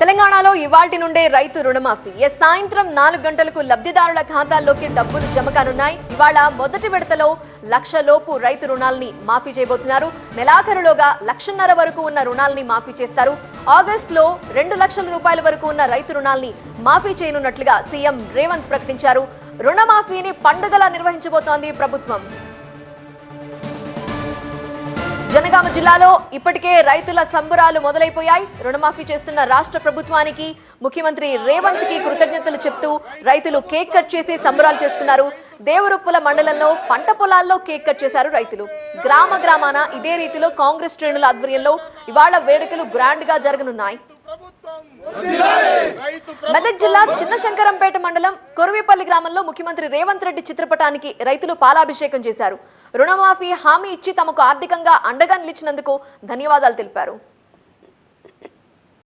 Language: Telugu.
తెలంగాణలో ఇవాల్టి నుండే రైతు రుణమాఫీ. ఏ సాయంత్రం నాలుగు గంటలకు లబ్ధిదారుల ఖాతాల్లోకి డబ్బులు జమ కానున్నాయి. ఇవాళ మొదటి విడతలో లక్ష లోపు రైతు రుణాల్ని మాఫీ చేయబోతున్నారు. నెలాఖరులోగా లక్షన్నర వరకు ఉన్న రుణాల్ని మాఫీ చేస్తారు. ఆగస్ట్లో రెండు లక్షల రూపాయల వరకు ఉన్న రైతు రుణాల్ని మాఫీ చేయనున్నట్లుగా సీఎం రేవంత్ ప్రకటించారు. రుణమాఫీని పండుగలా నిర్వహించబోతోంది ప్రభుత్వం. జనగామ జిల్లాలో ఇప్పటికే రైతుల సంబురాలు మొదలైపోయాయి. రుణమాఫీ చేస్తున్న రాష్ట్ర ప్రభుత్వానికి ముఖ్యమంత్రి రేవంత్కి కృతజ్ఞతలు చెప్తూ రైతులు కేక్ కట్ చేసి సంబరాలు చేస్తున్నారు. దేవరుప్పుల మండలంలో పంట పొలాల్లో కేక్ కట్ చేశారు రైతులు. గ్రామ గ్రామాన ఇదే రీతిలో కాంగ్రెస్ శ్రేణుల ఆధ్వర్యంలో ఇవాళ వేడుకలు గ్రాండ్గా జరగనున్నాయి. మెదక్ జిల్లా చిన్న శంకరంపేట మండలం కొరవేపల్లి గ్రామంలో ముఖ్యమంత్రి రేవంత్ రెడ్డి చిత్రపటానికి రైతులు పాలాభిషేకం చేశారు. రుణమాఫీ హామీ ఇచ్చి తమకు ఆర్థికంగా అండగా నిలిచినందుకు ధన్యవాదాలు తెలిపారు.